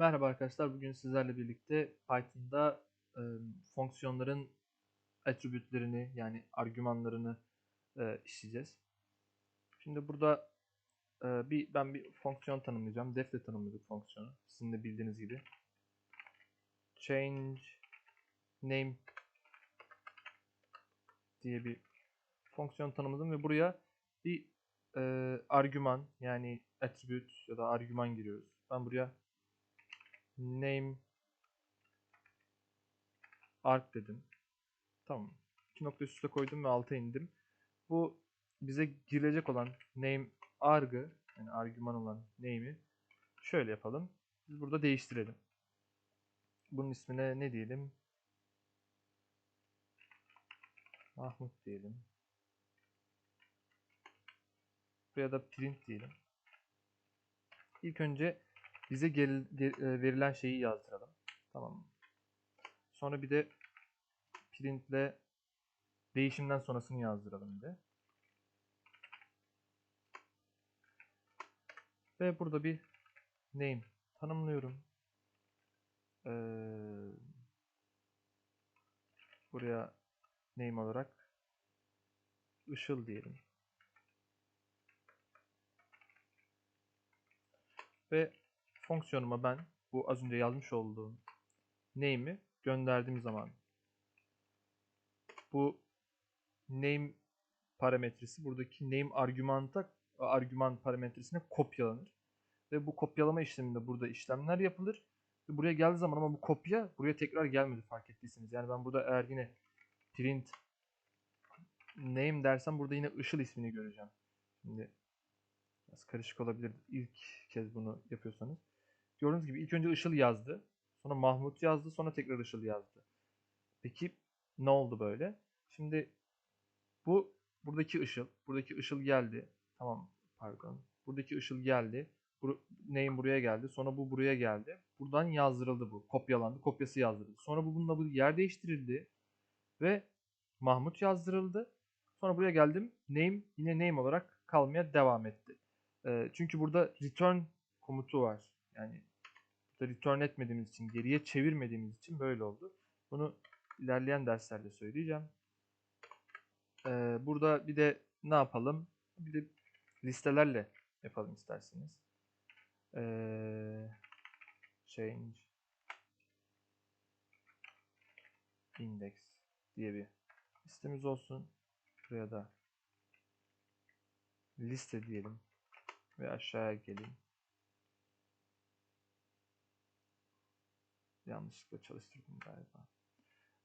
Merhaba arkadaşlar. Bugün sizlerle birlikte Python'da e, fonksiyonların attribütlerini yani argümanlarını e, işleyeceğiz. Şimdi burada e, bir ben bir fonksiyon tanımlayacağım. Def ile tanımladık fonksiyonu. Sizin de bildiğiniz gibi. Change name diye bir fonksiyon tanımladım ve buraya bir e, argüman yani attribute ya da argüman giriyoruz. Ben buraya name arg dedim. Tamam. İki nokta üst koydum ve alta indim. Bu bize girilecek olan name arg'ı yani argüman olan name'i şöyle yapalım. Biz burada değiştirelim. Bunun ismine ne diyelim? Mahmut diyelim. Buraya da print diyelim. İlk önce bize gel, gel, e, verilen şeyi yazdıralım. Tamam? Sonra bir de printle değişimden sonrasını yazdıralım bir de. Ve burada bir name tanımlıyorum. Ee, buraya name olarak ışıl diyelim. Ve fonksiyonuma ben bu az önce yazmış olduğum name'i gönderdiğim zaman bu name parametresi buradaki name argümanta argüman parametresine kopyalanır. Ve bu kopyalama işleminde burada işlemler yapılır. Ve buraya geldiği zaman ama bu kopya buraya tekrar gelmedi fark ettiyseniz. Yani ben burada eğer yine print name dersem burada yine ışıl ismini göreceğim. Şimdi biraz karışık olabilir ilk kez bunu yapıyorsanız. Gördüğünüz gibi ilk önce Işıl yazdı. Sonra Mahmut yazdı. Sonra tekrar Işıl yazdı. Peki ne oldu böyle? Şimdi bu buradaki Işıl. Buradaki Işıl geldi. Tamam pardon. Buradaki Işıl geldi. Bu, name buraya geldi. Sonra bu buraya geldi. Buradan yazdırıldı bu. Kopyalandı. Kopyası yazdırıldı. Sonra bu bununla bu yer değiştirildi. Ve Mahmut yazdırıldı. Sonra buraya geldim. Name yine name olarak kalmaya devam etti. E, çünkü burada return komutu var. Yani return etmediğimiz için, geriye çevirmediğimiz için böyle oldu. Bunu ilerleyen derslerde söyleyeceğim. Ee, burada bir de ne yapalım? Bir de listelerle yapalım isterseniz. Ee, change index diye bir listemiz olsun. Buraya da liste diyelim ve aşağıya gelin. Yanlışlıkla çalıştırdım galiba.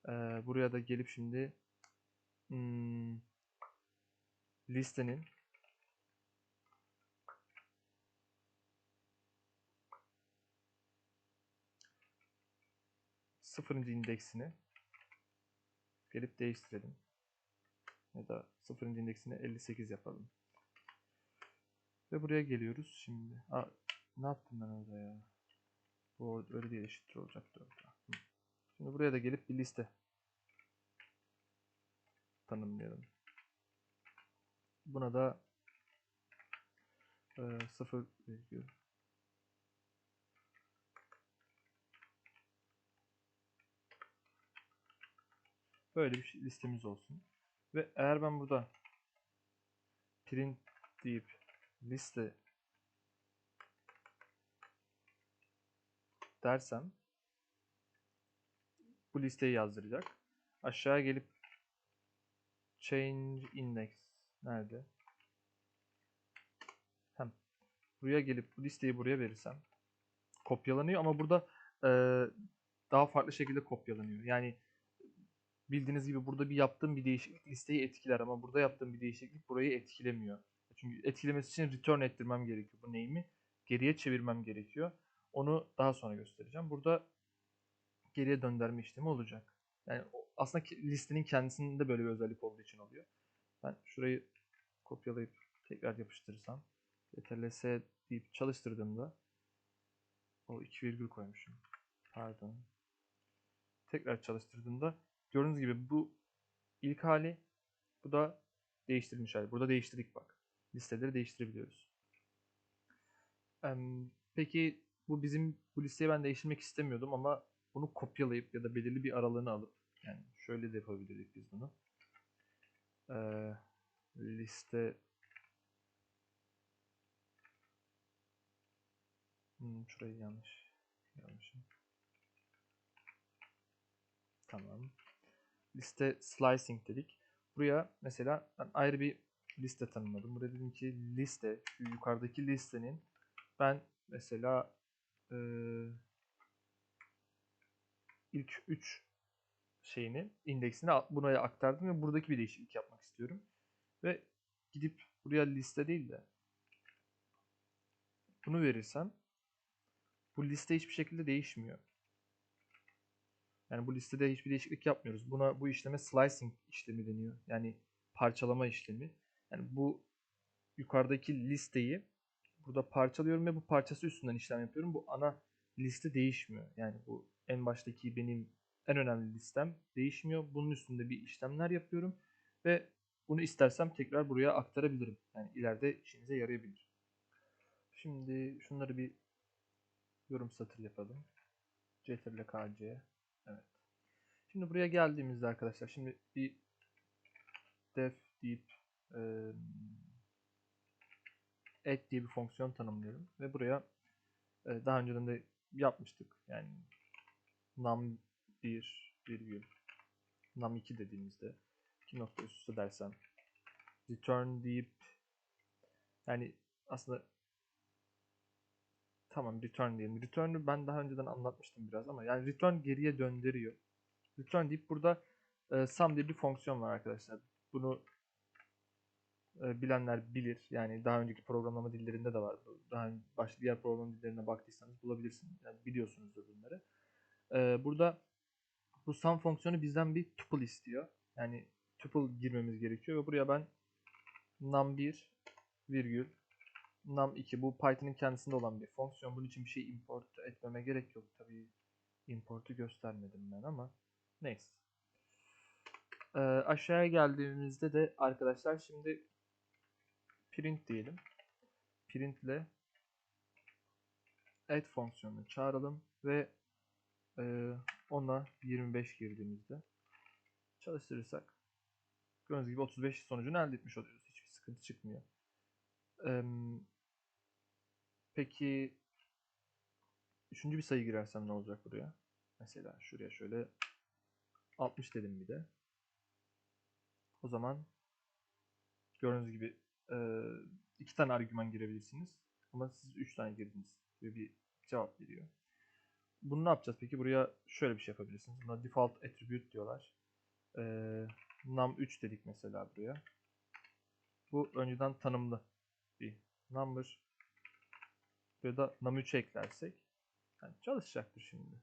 Ee, buraya da gelip şimdi hmm, listenin sıfırıncı indeksini gelip değiştirelim. Ya da sıfırıncı indeksini 58 yapalım. Ve buraya geliyoruz şimdi. Aa, ne yaptım ben orada ya? Bu öyle değil eşittir olacaktı orada. Şimdi buraya da gelip bir liste tanımlayalım. Buna da e, 0 virgül böyle bir listemiz olsun. Ve eğer ben burada print deyip liste dersem bu listeyi yazdıracak. Aşağıya gelip change index nerede? Hem buraya gelip bu listeyi buraya verirsem kopyalanıyor ama burada e, daha farklı şekilde kopyalanıyor. Yani bildiğiniz gibi burada bir yaptığım bir değişiklik listeyi etkiler ama burada yaptığım bir değişiklik burayı etkilemiyor. Çünkü etkilemesi için return ettirmem gerekiyor bu name'i. Geriye çevirmem gerekiyor. Onu daha sonra göstereceğim. Burada geriye döndürme işlemi olacak. Yani aslında listenin kendisinde böyle bir özellik olduğu için oluyor. Ben şurayı kopyalayıp tekrar yapıştırırsam ctrl deyip çalıştırdığımda o iki virgül koymuşum. Pardon. Tekrar çalıştırdığımda gördüğünüz gibi bu ilk hali bu da değiştirilmiş hali. Burada değiştirdik bak. Listeleri değiştirebiliyoruz. Peki bu bizim bu listeyi ben değiştirmek istemiyordum ama bunu kopyalayıp ya da belirli bir aralığını alıp yani şöyle de yapabilirdik biz bunu. Ee, liste hmm, şurayı yanlış yanlışım. Tamam. Liste slicing dedik. Buraya mesela ben ayrı bir liste tanımladım. Buraya dedim ki liste, yukarıdaki listenin ben mesela e, ilk 3 şeyini, indeksini buraya aktardım ve buradaki bir değişiklik yapmak istiyorum. Ve gidip buraya liste değil de bunu verirsem bu liste hiçbir şekilde değişmiyor. Yani bu listede hiçbir değişiklik yapmıyoruz. Buna bu işleme slicing işlemi deniyor. Yani parçalama işlemi. Yani bu yukarıdaki listeyi burada parçalıyorum ve bu parçası üstünden işlem yapıyorum. Bu ana liste değişmiyor. Yani bu en baştaki benim en önemli listem değişmiyor. Bunun üstünde bir işlemler yapıyorum ve bunu istersem tekrar buraya aktarabilirim. Yani ileride işinize yarayabilir. Şimdi şunları bir yorum satır yapalım. Ctrl KC. Evet. Şimdi buraya geldiğimizde arkadaşlar şimdi bir def deyip e, add diye bir fonksiyon tanımlıyorum ve buraya e, daha önceden de yapmıştık. Yani num 1 virgül num 2 dediğimizde iki nokta üst üste dersem return deyip yani aslında tamam return diyelim. Return'ü ben daha önceden anlatmıştım biraz ama yani return geriye döndürüyor. Return deyip burada e, sum diye bir fonksiyon var arkadaşlar. Bunu e, bilenler bilir. Yani daha önceki programlama dillerinde de var. Daha başka diğer program dillerine baktıysanız bulabilirsiniz. Yani biliyorsunuzdur bunları. E, burada bu sum fonksiyonu bizden bir tuple istiyor. Yani tuple girmemiz gerekiyor ve buraya ben num1 virgül num2 bu Python'ın kendisinde olan bir fonksiyon. Bunun için bir şey import etmeme gerek yok. Tabii importu göstermedim ben ama neyse. Ee, aşağıya geldiğimizde de arkadaşlar şimdi print diyelim. Print ile add fonksiyonunu çağıralım ve e, ona 25 girdiğimizde çalıştırırsak gördüğünüz gibi 35 sonucunu elde etmiş oluyoruz. Hiçbir sıkıntı çıkmıyor. Ee, peki üçüncü bir sayı girersem ne olacak buraya? Mesela şuraya şöyle 60 dedim bir de. O zaman gördüğünüz gibi e, iki tane argüman girebilirsiniz. Ama siz üç tane girdiniz ve bir cevap veriyor. Bunu ne yapacağız peki? Buraya şöyle bir şey yapabilirsiniz. Buna default attribute diyorlar. Ee, num3 dedik mesela buraya. Bu önceden tanımlı bir number. Buraya da num3 eklersek yani çalışacaktır şimdi.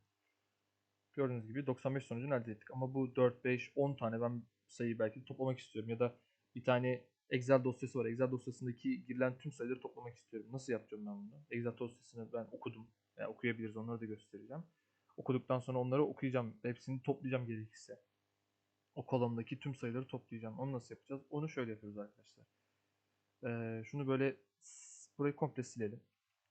Gördüğünüz gibi 95 sonucunu elde ettik. Ama bu 4, 5, 10 tane ben sayıyı belki toplamak istiyorum. Ya da bir tane Excel dosyası var. Excel dosyasındaki girilen tüm sayıları toplamak istiyorum. Nasıl yapacağım ben bunu? Excel dosyasını ben okudum. Yani okuyabiliriz. Onları da göstereceğim. Okuduktan sonra onları okuyacağım. Hepsini toplayacağım gerekirse. O kolondaki tüm sayıları toplayacağım. Onu nasıl yapacağız? Onu şöyle yapıyoruz arkadaşlar. Ee, şunu böyle burayı komple silelim.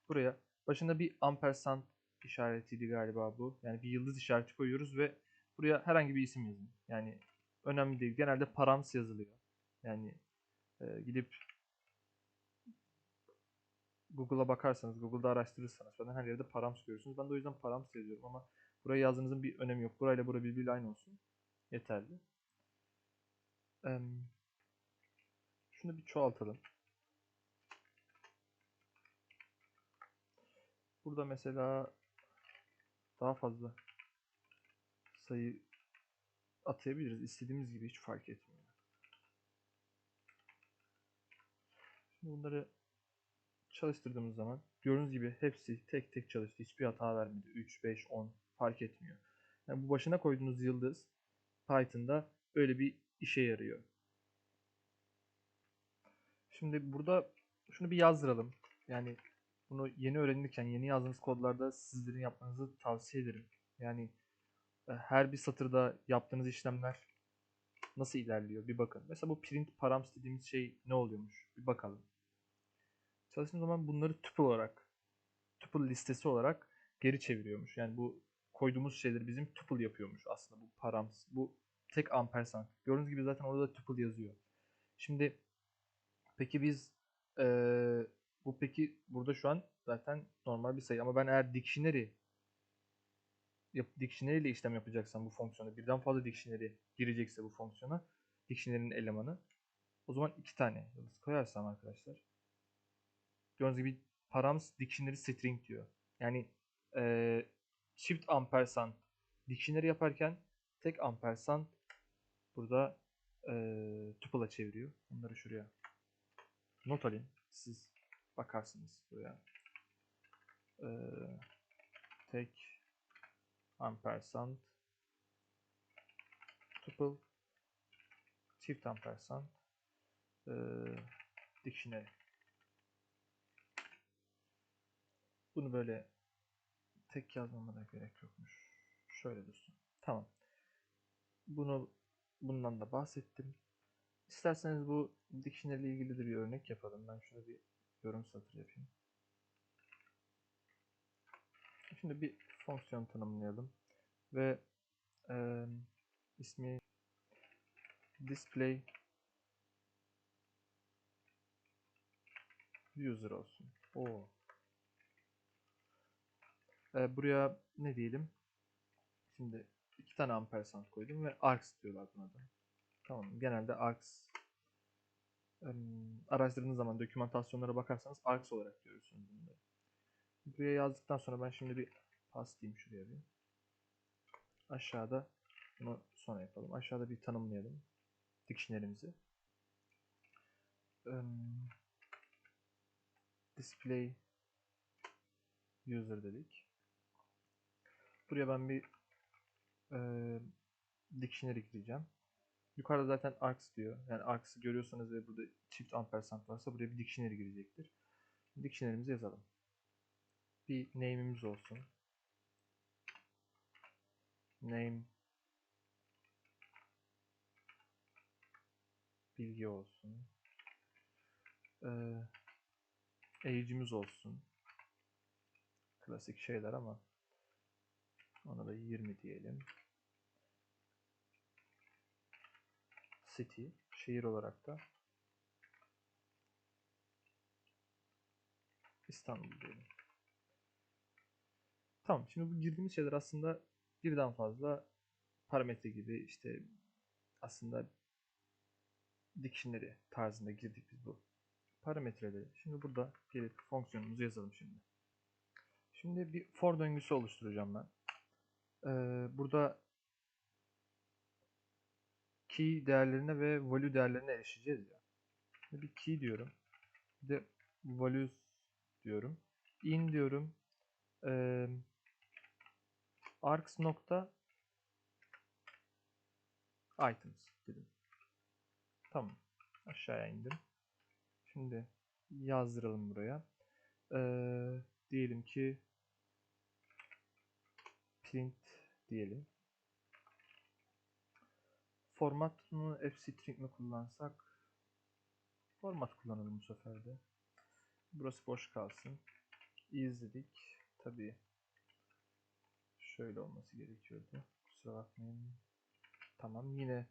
Buraya başında bir ampersand işaretiydi galiba bu. Yani bir yıldız işareti koyuyoruz ve buraya herhangi bir isim yazın. Yani önemli değil. Genelde params yazılıyor. Yani e, gidip Google'a bakarsanız, Google'da araştırırsanız falan her yerde params görürsünüz. Ben de o yüzden params yazıyorum ama buraya yazdığınızın bir önemi yok. Burayla bura birbiriyle aynı olsun. Yeterli. Ee, şunu bir çoğaltalım. Burada mesela daha fazla sayı atayabiliriz. İstediğimiz gibi hiç fark etmiyor. Bunları çalıştırdığımız zaman gördüğünüz gibi hepsi tek tek çalıştı. Hiçbir hata vermedi. 3, 5, 10 fark etmiyor. Yani bu başına koyduğunuz yıldız Python'da öyle bir işe yarıyor. Şimdi burada şunu bir yazdıralım. Yani bunu yeni öğrenirken, yeni yazdığınız kodlarda sizlerin yapmanızı tavsiye ederim. Yani e, her bir satırda yaptığınız işlemler nasıl ilerliyor bir bakın. Mesela bu print params dediğimiz şey ne oluyormuş bir bakalım. Çalıştığım zaman bunları tuple olarak tuple listesi olarak geri çeviriyormuş. Yani bu koyduğumuz şeyleri bizim tuple yapıyormuş aslında bu params. Bu tek ampersand. Gördüğünüz gibi zaten orada da tuple yazıyor. Şimdi peki biz eee, bu peki burada şu an zaten normal bir sayı ama ben eğer dictionary yap, dictionary ile işlem yapacaksam bu fonksiyona birden fazla dictionary girecekse bu fonksiyona dictionary'nin elemanı o zaman iki tane yıldız koyarsam arkadaşlar gördüğünüz gibi params dictionary string diyor. Yani eee çift ampersand dictionary yaparken tek ampersand burada eee tuple'a çeviriyor. Bunları şuraya not alayım. Siz bakarsınız buraya. Eee, tek ampersand tuple çift ampersand eee dictionary. Bunu böyle tek yazmama da gerek yokmuş. Şöyle dursun. Tamam. Bunu bundan da bahsettim. İsterseniz bu dictionary ile ilgili de bir örnek yapalım. Ben şurada bir yorum satır yapayım. Şimdi bir fonksiyon tanımlayalım ve eee, ismi display user olsun. Oo. Ee, buraya ne diyelim? Şimdi iki tane ampersand koydum ve args diyorlar buna da. Tamam. Genelde args em, araştırdığınız zaman dokümantasyonlara bakarsanız args olarak görürsünüz bunları. Buraya yazdıktan sonra ben şimdi bir pas diyeyim şuraya bir. Aşağıda bunu sonra yapalım. Aşağıda bir tanımlayalım dictionary'mizi. Display user dedik. Buraya ben bir eee dictionary gireceğim. Yukarıda zaten args diyor. Yani args'ı görüyorsanız ve burada çift ampersand varsa buraya bir dictionary girecektir. Dictionary'mizi yazalım. Bir name'imiz olsun. Name bilgi olsun. Eee age'imiz olsun. Klasik şeyler ama ona da 20 diyelim. City, şehir olarak da İstanbul diyelim. Tamam, şimdi bu girdiğimiz şeyler aslında birden fazla parametre gibi işte aslında dictionary tarzında girdik biz bu parametreleri. Şimdi burada gelip fonksiyonumuzu yazalım şimdi. Şimdi bir for döngüsü oluşturacağım ben. Ee, burada key değerlerine ve value değerlerine erişeceğiz ya. Bir key diyorum. Bir de values diyorum. In diyorum. Ee, args nokta items dedim. Tamam. Aşağıya indim. Şimdi yazdıralım buraya. Ee, diyelim ki print diyelim. Formatını fstring mi kullansak? Format kullanalım bu sefer de. Burası boş kalsın. İzledik. Tabii şöyle olması gerekiyordu. Kusura bakmayın. Tamam yine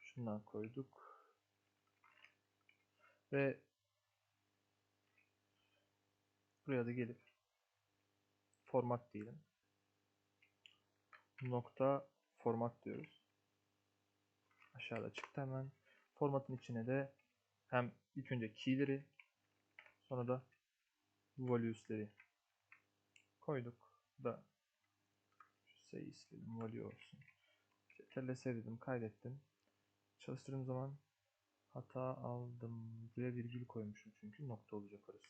şundan koyduk. Ve buraya da gelip format diyelim. Nokta format diyoruz. Aşağıda çıktı hemen. Formatın içine de hem ilk önce key'leri sonra da values'leri koyduk. Da şu sayı istedim. Value olsun. CTRL dedim. Kaydettim. Çalıştırdığım zaman hata aldım. Buraya virgül koymuşum çünkü nokta olacak orası.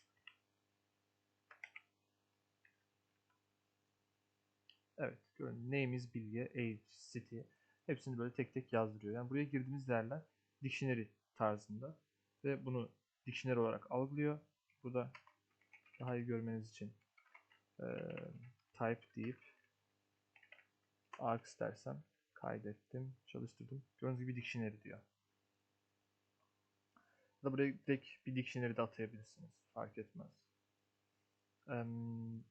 Evet, görün name is bilgi, age, city hepsini böyle tek tek yazdırıyor. Yani buraya girdiğimiz değerler dictionary tarzında ve bunu dictionary olarak algılıyor. Burada daha iyi görmeniz için e, type deyip args dersem kaydettim, çalıştırdım. Gördüğünüz gibi dictionary diyor. Ya da buraya direkt bir dictionary de atayabilirsiniz. Fark etmez.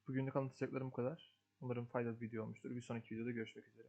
Bugünlük anlatacaklarım bu kadar. Umarım faydalı bir video olmuştur. Bir sonraki videoda görüşmek üzere.